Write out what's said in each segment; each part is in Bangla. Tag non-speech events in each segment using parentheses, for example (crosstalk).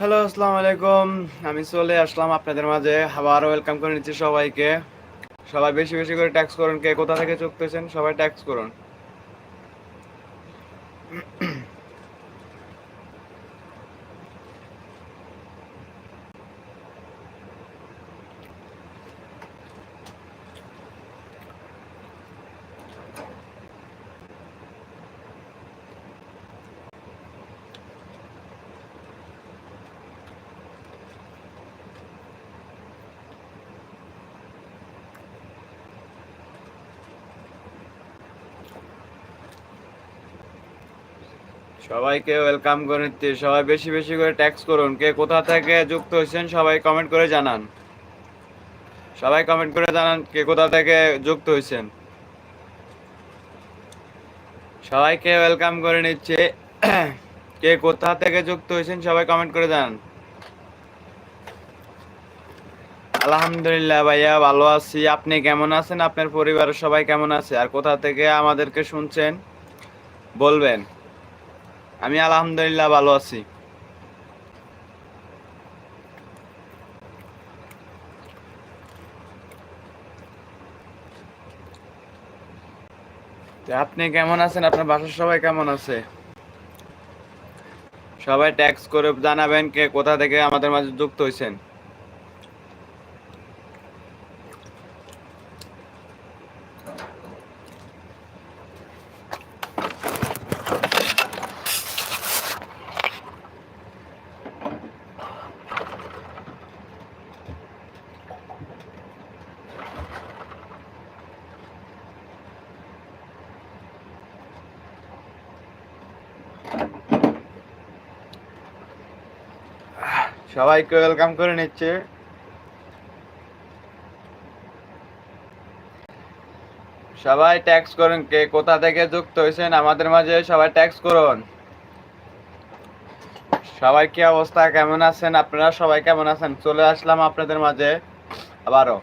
হ্যালো আসসালামু আলাইকুম আমি চলে আসলাম আপনাদের মাঝে। আবার ওয়েলকাম করে নিচ্ছি সবাইকে। সবাই বেশি বেশি করে ট্যাক্স করুন। কে কোথা থেকে চুক্তেছেন, সবাই ট্যাক্স করুন। সবাইকে ওয়েলকাম করে নিচ্ছি। সবাই বেশি বেশি করে ট্যাক্স করুন। কে কোথা থেকে যুক্ত হয়েছেন, সবাই কমেন্ট করে জানান। সবাই কমেন্ট করে জানান কে কোথা থেকে যুক্ত হয়েছেন। সবাইকে ওয়েলকাম করে নিচ্ছে। (clears throat) কে কোথা থেকে যুক্ত হয়েছেন, সবাই কমেন্ট করে জানান। আলহামদুলিল্লাহ ভাইয়া, ভালো আছি। আপনি কেমন আছেন? আপনার পরিবারের সবাই কেমন আছে? আর কোথা থেকে আমাদেরকে শুনছেন, বলবেন। আমি আলহামদুলিল্লাহ ভালো আছি। আপনি কেমন আছেন? আপনার বাসার সবাই কেমন আছে? সবাই ট্যাক্স করে জানাবেন কে কোথা থেকে আমাদের মাঝে যুক্ত হয়েছেন সবাইকে ওয়েলকাম করে নিচ্ছে। সবাই ট্যাক্স করুন, কে কোথা থেকে যুক্ত হয়েছেন আমাদের মাঝে সবাই ট্যাক্স করুন। সবাই কি অবস্থা, কেমন আছেন? আপনারা সবাই কেমন আছেন? চলে আসলাম আপনাদের মাঝে আবারও।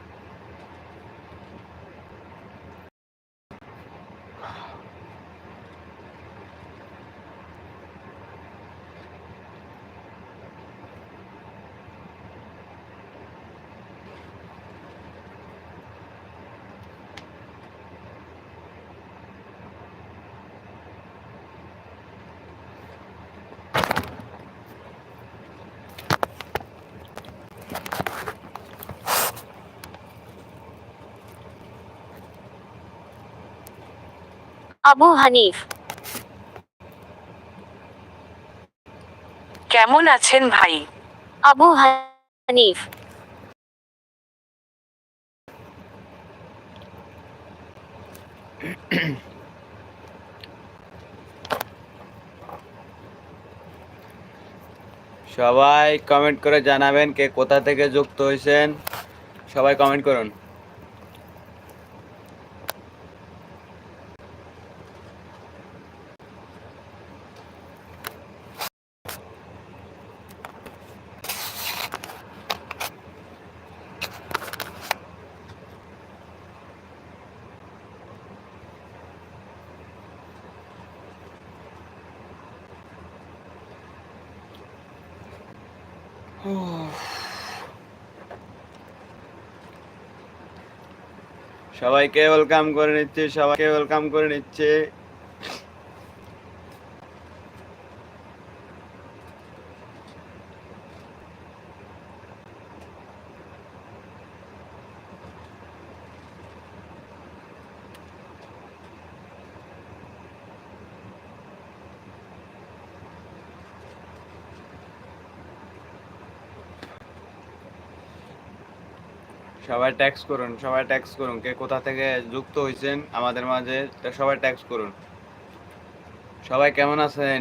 আবু হানিফ। কেমন আছেন ভাই? আবু হানিফ। সবাই কমেন্ট করে জানাবেন কে কোথা থেকে যুক্ত হয়েছেন। সবাই কমেন্ট করুন। সবাইকে ওয়েলকাম করে নিচ্ছে সবাইকে ওয়েলকাম করে নিচ্ছে। সবাই ট্যাক্স করুন, সবাই ট্যাক্স করুন। কে কোথা থেকে যুক্ত হয়েছেন আমাদের মাঝে সবাই ট্যাক্স করুন। সবাই কেমন আছেন?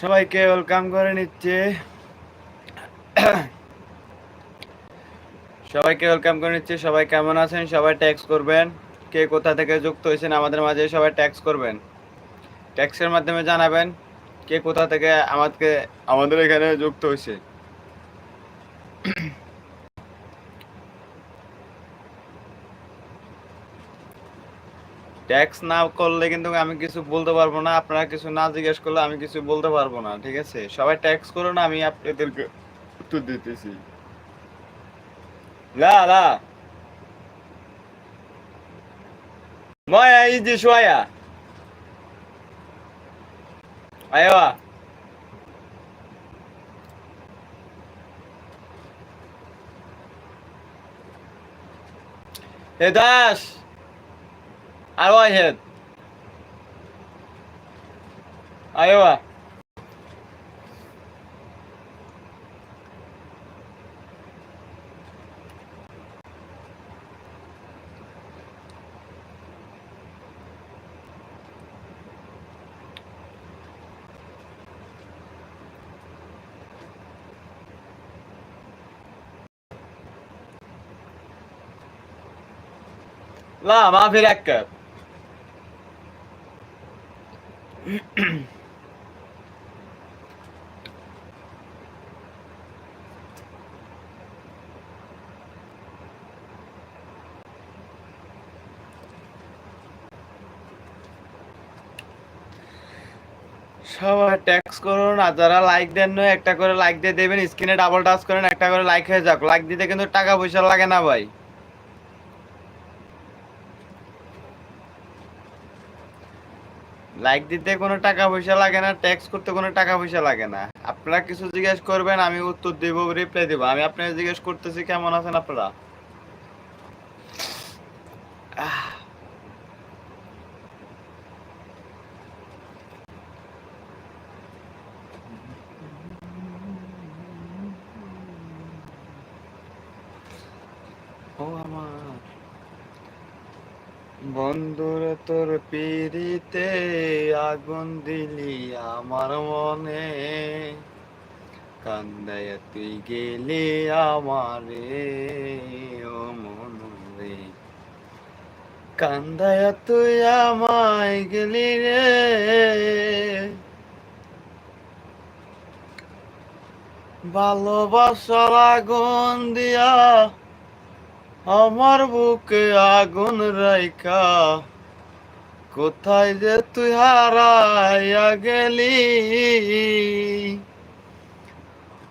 সবাইকে ওয়েলকাম করে নিচ্ছে। সবাইকে ওয়েলকাম করে নিচ্ছে। সবাই কেমন আছেন? সবাই ট্যাক্স করবেন। কে কোথা থেকে যুক্ত হয়েছেন আমাদের মাঝে সবাই ট্যাক্স করবেন। ট্যাক্সের মাধ্যমে জানাবেন কে কোথা থেকে আমাদেরকে আমাদের এখানে যুক্ত হয়েছে। ট্যাক্স না করলে কিন্তু আমি কিছু বলতে পারব না। আপনারা কিছু না জিজ্ঞেস করলে আমি কিছু বলতে পারব না, ঠিক আছে? সবাই ট্যাক্স করুন আমি আপনাদেরকে উত্তর দিতেছি। লা লা। Moja idzie szłaja. Ajoa. Hey Dash. I want it. Iowa. لا ما في ركب সবাই ট্যাক্স করুন আর যারা লাইক দেন না একটা করে লাইক দিয়ে দেবেন। স্ক্রিনে ডাবল টাচ করেন, একটা করে লাইক হয়ে যাক। লাইক দিতে কিন্তু টাকা পয়সা লাগে না ভাই। লাইক দিতে কোনো টাকা পয়সা লাগে না ট্যাক্স করতে কোনো টাকা পয়সা লাগে না। আপনারা কিছু জিজ্ঞেস করবেন, আমি উত্তর দেবো রিপ্লাই দেবো। আমি আপনাকে জিজ্ঞেস করতেছি, কেমন আছেন আপনারা? ও আমার। বন্ধুর তোর পিড়িতে আগুন দিলি আমার মনে। কান্দায় তুই গেলি আমারে, ও মন কান্দায় তুই আমায় গেলি রে। ভালোবাসার আগুন দিয়া আমার বুকে আগুন রাইকা কোথায় যে তুই হারাইয়া গেলি?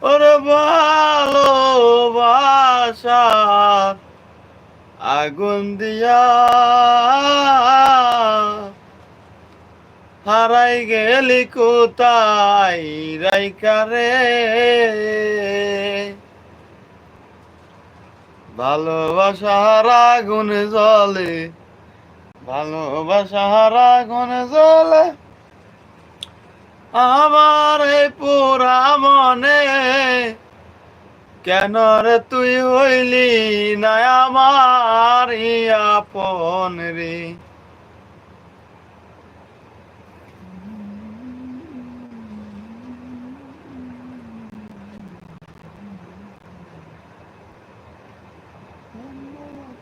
ওরে ভালোবাসার আগুন দিয়া হারাই গেলি কোথায় রাইকা রে? ভালোবাসার আগুন জলে ভালোবাসার আগুন জলে আমার এই পুরা মনে, কেন রে তুই হইলি না আমার ইয়া রে?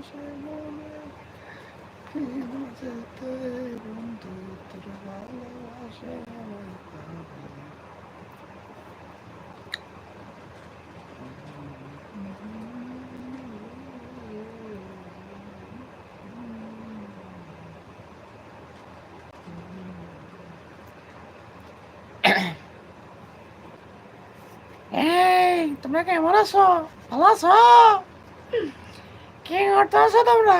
ভালোবাসে মনে যেতে বন্ধু তোর তোমরা কেমন আছো? ভালো আছো? কি করতে আছো তোমরা?